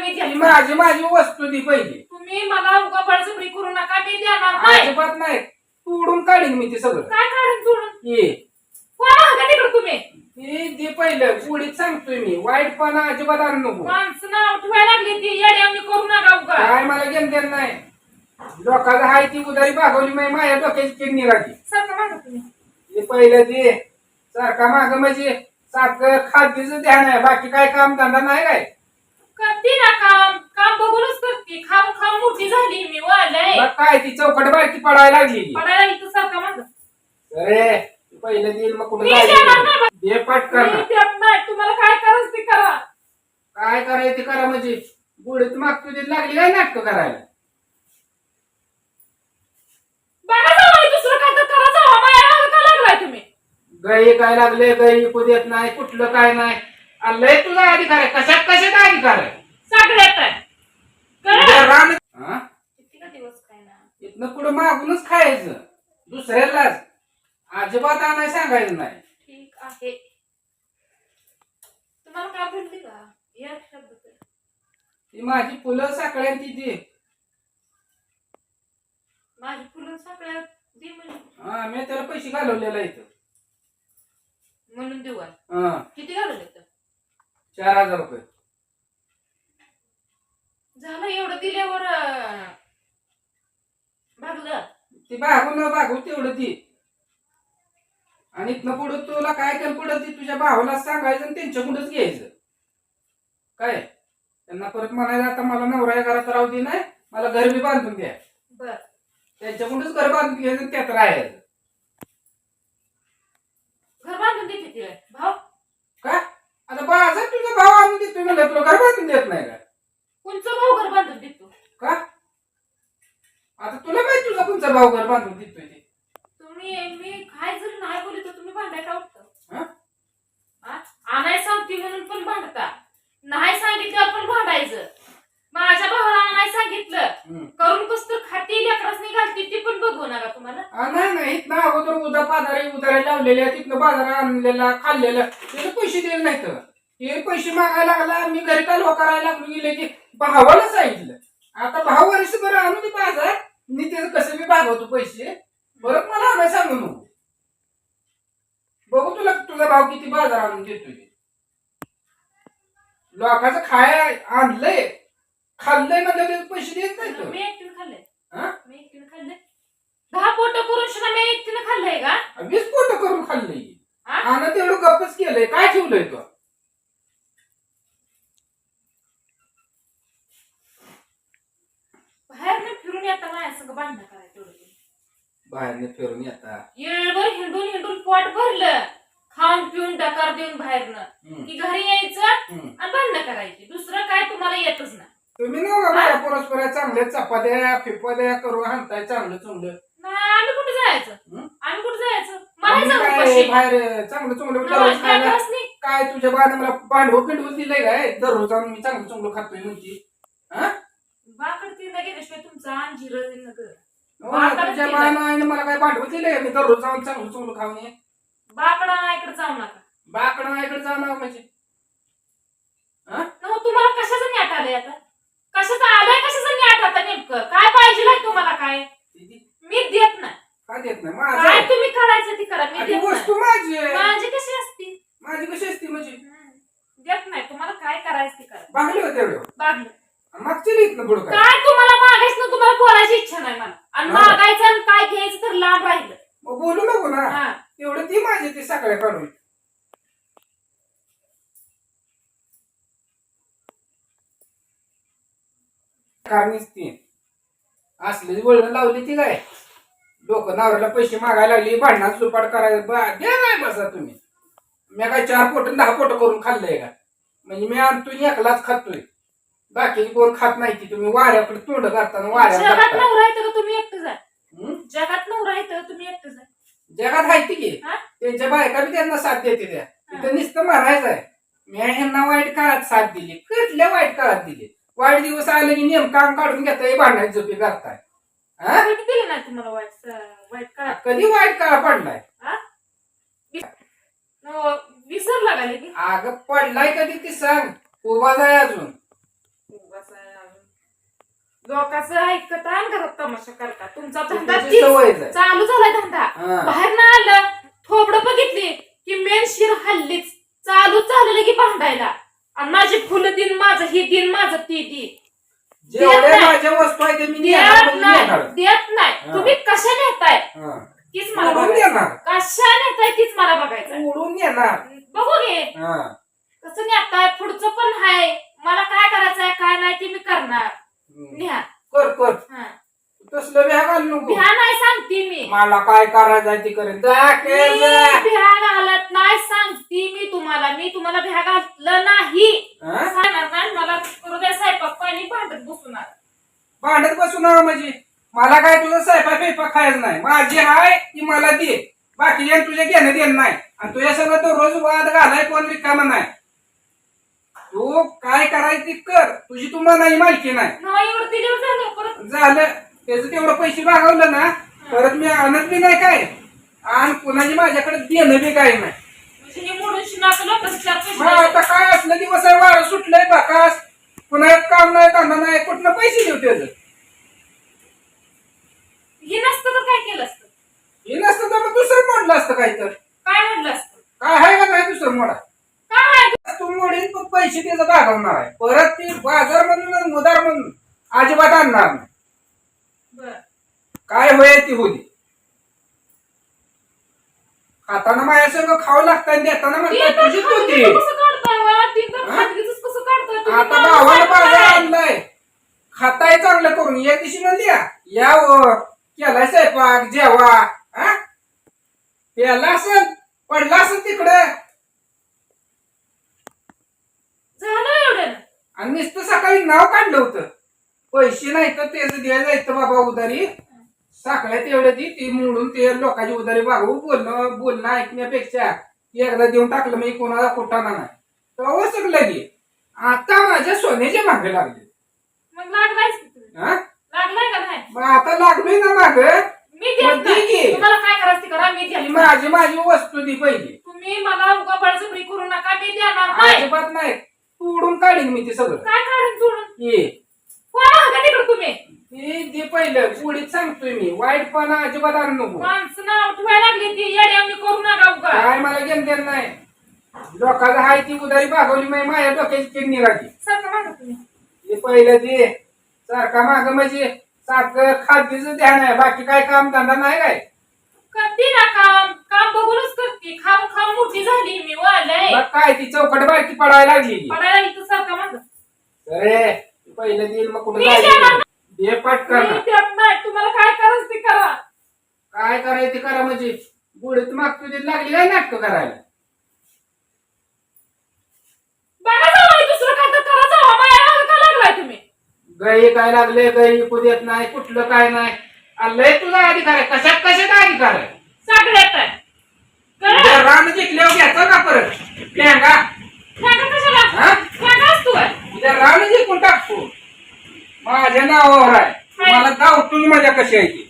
मी ती माझी माझी वस्तू दी पहिली. तुम्ही मला उगा बळजबरी करू नका मी देणार नाही. अजिबात नाही. तोडून काढीन मी ते सगळं. काय काढून सोडून ये कोणा का तिकडे तुम्ही. ती दे पहिलं पुढीच सांगतोय मी. वाईटपणा अजिबात आणू नको. माणसं नाव ठेवायला लागली ती. येड्यावनी करू नका उगा काय मला घेणं नाही. लोकांचं हाय ती उदारी भागवली मी माझ्या डोक्याची किडनी राहते सारखं मागा तुम्ही. हे पहिलं दे सारखा माग म्हणजे सारखं खाद्यचं ध्यान आहे. बाकी काय काम धंदा नाही काय? करते ना काम. काम बघूनच करते. खाऊन खाऊन मोठी झाली. मी वालय मग काय ती चौकट बारकी पडायला लागली पडायला इथं सारखं माग. अरे पहिलं देईल मग कुठं मी नाही. जायचं दे पटकन मी देत नाही. तुम्हाला काय करायचं ते करा. काय करायचं ते करा म्हणजे. गुढीत मागतो ते लागली काय नाटक करायला? बघा जावं दुसरं काय तर करा जावं माझ्या मागं का लागलाय तुम्ही? गई काय लागले गई विकू देत नाही कुठलं काय नाही. आलंय तुझा अधिकार आहे. कशात कशाचा अधिकार आहे? सगळ्यात आहे. तुझं करा रान हा? किती का दिवस काय ना? इथनं पुढे मागूनच खायचं. दुसऱ्यालाच. अजिबात आणाय सांगायचं नाही. ठीक आहे. तुम्हाला काय भेटली का? या शब्द तर. ती माझी फुलं साखळ्या ती दे माझी फुलं सगळ्यात दे म्हणजे हा मी त्याला पैसे घालवलेला इथं. म्हणून देऊ आज. हा. किती घालवले? चार हजार रुपये. झालं एवढं दिल्यावर अं, भागलं ती भागू न भागू तेवढं ती आणि इथनं पुढं तुला काय केलं पुढं ती तुझ्या भावाला सांगायचं आणि त्यांच्याकडूनच घ्यायचं. काय? त्यांना परत म्हणायचं आता मला नवरा घरात राहू दे नाही मला घर बी बांधून द्या. बर. त्यांच्याकडूनच घर बांधून घ्यायचं आणि त्यात राहायचं. घर बांधून देते तिला. भाव का? आता बाजार तुझा भाव आणून देतोय म्हणलं तुला घर बांधून देत नाही का? कोणचं भाव घर बांधून देतो? का? आता तुला माहीत तुझा कोणचा भाव घर बांधून देतोय ते? तुम्ही मी काय जर नाही बोलले तर तुम्ही भांडाय का उठतं? आणाय सांगते म्हणून पण भांडता. नाही सांगितलं पण भांडायचं. माझ्या भावाला नाही सांगितलं. करून कस तर खाती लेकरच घालते ती पण बघू नका तुम्हाला. नाही नाही इथनं अगोदर उदा पाधारे उदारे लावलेले तिथनं बाजार आणलेला खाल्लेला. पैसे दिले नाहीत. हे पैसे मागायला लागला मी घरी कालवा करायला लागलो गेले की भावाला सांगितलं. आता भाव वर्ष बरं आणून दे बाजार मी त्याचं कसं मी भागवतो पैसे. परत मला आणाय सांगू नको. बघू तुला तुझा भाव किती बाजार आणून देतोय. ते. लोकांचं खाय आणलंय. खाल्लंय म्हणजे पैसे देत नाहीत. मी एकटीने खाल्लंय. हा? मी एकटीने खाल्लंय. दहा पोट करून सुद्धा मी एकटीने खाल्लंय का? वीस पोट करून खाल्लंय. हा? तेवढं गप्पच केलंय काय ठेवलंय तो बाहेर फिरून येता माझ्या करायचं तेवढं ते. बाहेरने फिरून येता येळभर हिंडून हिंडून पोट भरलं खाऊन पिऊन डकार देऊन बाहेरनं हम्म. की घरी यायचं हम्म. आणि भांडणं करायची दुसरं काय तुम्हाला येतच ना तुम्ही ना परस्पर चांगल्या चपात्या फिपात्या करून हाणताय चांगलं चांगलं नाही आम्ही कुठे जायचं? हं? आम्ही कुठे जायचं? काय बाहेर चांगलं खायला काय तुझ्या बाळाने मला पांडव पिंडवून दिलंय काय? दररोज आणून मी चांगलं चांगलं खातोय बाकड तीनदा गेल्याशिवाय तुमचा अंजीर नगर हो, बाळाकडे तुझ्या दिलंय. बाळानं मला काय पांडव दिलंय? मी दररोज जाऊन चांगलं चांगलं खाऊन ये. बाकडा इकडे जाऊ नका. बाकडं माझ्याकडे जाणार म्हणजे. न तुम्हाला कशाचं न्याट आलंय आता कशाचं आलंय कशाचं न्याट आता नेमकं काय पाहिजे तुम्हाला काय मी देत नाही काय देत नाही काय माझं तुम्ही करायचं ती करा मी आधी देत नाही वस्तू माझी आहे माझी कशी असती माझी कशी असते म्हणजे देत नाही तुम्हाला काय करायचं ते करा बागली होते एवढं बागलं मागची नीत ना पुढं काय? काय तुम्हाला मागायचं ना तुम्हाला बोलायची इच्छा नाही मला. आणि हा. मागायचं आणि काय घ्यायचं तर लांब राहिलं. मग बोलू नको ना. हा. एवढं ती माझी ती सगळ्या काढून. कारणीच ती असलेली वळण लावली ती काय? लोक नवऱ्याला पैसे मागायला लागली भांडणात सुपाट करायला. बा द्या नाही बसा तुम्ही? मी काय चार पोट दहा पोट करून खाल्लंय का? म्हणजे मी आणतोय एकलाच खातोय. बाकी कोण खात नाही की तुम्ही वाऱ्याकडे तोंड करताना वाऱ्यात जगात टाकता. नवरा येतं का तुम्ही एकटं जा? हं? जगात नवरा येतं तुम्ही एकटं जा. जगात आहे की. हा? त्यांच्या बायका बी त्यांना साथ देते त्या. तिथं नुसतं म्हणायचं आहे. मी ह्यांना वाईट काळात साथ दिली. कुठल्या वाईट काळात दिली? वाईट दिवस आले की नेमका अंग काढून घेताय भांडायची झोपी करताय. हा? कधी दिली नाही तुम्हाला वाईट वाईट काळ कधी वाईट काळ पडलाय? विसरला का लगे अग पडलाय कधी ती सांग. उभा जाय अजून. लोकांचं ऐकता आणि घरात तमाशा करता. तुमचा धंदा त्याची तीच. सवयच आहे. चालू झालाय धंदा. हा. बाहेर ना आलं थोबडं बघितली की मेन शिर हल्लीच. चालूच झालेलं की भांडायला. आणि माझी फुलं दिन माझं ही दिन माझं ती जेवढ्या नाही. माझ्या वस्तू आहे ते मी नेणार देत म्हणजे नाही. नेणार. देत नाही. हा. तुम्ही कशा नेताय? हा. तीच मला उडून बघायचं नेणार. कशा नेताय तीच मला बघायचं उडून नेणार. बघू घे. हा. कसं नेताय? पुढचं पण आहे मला काय करायचंय काय नाही ते मी करणार. हम्म. न्या कर कर. हा. तसलं भ्या घाल नको. भ्या नाही सांगते मी. मला काय करायचं ते करेन. जा, खेळ मी जा. भ्या घालत नाही सांगते मी तुम्हाला. मी तुम्हाला भ्या घातलं नाही. हा? सांगणार नाही. मला करू द्या स्वयंपाक. पाणी भांडत बसणार. भांडत बसून आहो म्हणजे? मला काय तुझं स्वयंपाक बिपाक खायचं नाही. माझी हाय ती मला दे. बाकी तुझ्या घेणं देणं नाही. आणि तुझ्या सगळं तो रोज वाद घालाय कोण रिकामा नाही. तू काय करायचं ते कर? तुझी तू मनाई मालकी नाही. नाही एवढं दिल्यावर झालं परत झालं. त्याचं तेवढं पैसे भागवलं ना परत मी आणत बी नाही काय. आणि कुणाची माझ्याकडे देणं बी काय नाही. म्हणजे हे मोडून शिनाकलं कसं चार पैसे मग आता काय असलं दिवस आहे वारं सुटलंय बाकास. पुन्हा एक काम नाही धंदा नाही कुठलं पैसे देऊ त्याचं? हे नसतं तर काय केलं असतं? हे नसतं तर मग दुसरं मोडलं असतं काही तर काय म्हणलं असतं? काय आहे का नाही दुसरं मोडा? मोडीन पण पैसे त्याचं भागवणार आहे. परत ती बाजार म्हणून उदार म्हणून अजिबात आणणार नाही. बरं. काय होय ती होती खाताना माझ्या सगळं खावं लागतं आणि देताना म्हणतात होती आता भावाला बाजार आणलाय. खाताय चांगलं करून. एक दिवशी म्हणली या, या व केलाय स्वयंपाक जेवा. हा प्याला असेल पडला असेल तिकडे. झालं एवढं? आणि नुसतं सकाळी नाव काढलं होतं. पैसे नाही तर त्याचं द्यायला जायचं बाबा उधारी. साखळ्यात एवढं ती ती मोडून ते लोकांची उधारी भागवू बोलणं बोलणं ऐकण्यापेक्षा एकदा देऊन टाकलं मी कोणाला कुठाना नाही. तेव्हा सगळं लगे. आता माझ्या सोन्याच्या मागे लागले. मग लागलायच की तुम्ही. हा? लागलाय का नाही? मग आता लागलोय ना माग. मी देत नाही. तुम्हाला काय करायचं ते करा मी माझी माझी वस्तू दी पहिली. तुम्ही मला उगा बळजबरी करू नका मी देणार नाही. अजिबात नाही. तोडून काढीन मी ते सगळं. काय काढून सोडून? ये कोण का तिकडे तुम्ही? हे दे पहिलं. पुढीत सांगतोय मी. वाईटपणा अजिबात आणू नको. माणसं नाव ठेवायला लागली ती. येड्यावणी करू नका उगा काय मला घेणं नाही. लोकांचं हाय ती उधारी भागवली मी. माझ्या डोक्याची किडनी राहते सारखं मागा तुम्ही. हे पहिलं दे. सारखा माग म्हणजे सारखं खाद्यचं ध्यान आहे. बाकी काय काम धंदा नाही काय? करते ना काम. काम बघूनच करते. खाऊन खाऊन मोठी झाली मी वालय मग काय ती चौकट बारकी पडायला लागली. पडायला इथं सारखं माग अरे पहिलं देईल मग कुठं मी जायचं पटकन देत नाही. तुम्हाला काय करायचं ते करा. काय करायचं ते करा म्हणजे. गुढीत मागतो ते लागली काय नाटक करायला? बघा जावं दुसरं काय तर करा जावं. माझ्या मागं लागलाय तुम्ही? गई काय लागले गई विकू देत नाही कुठलं काय नाही. लय तुझा अधिकार आहे. कशात कशात अधिकार आहे? सगळ्यात आहे. रान जिंकल्यावर घ्यायचं का परत? प्यांगा सांगा कशाला? हा? सांगा असतो काय उद्या रान जिंकून टाकतो. माझ्या नावावर आहे. मला तुम्ही माझ्या कशी आहे ती?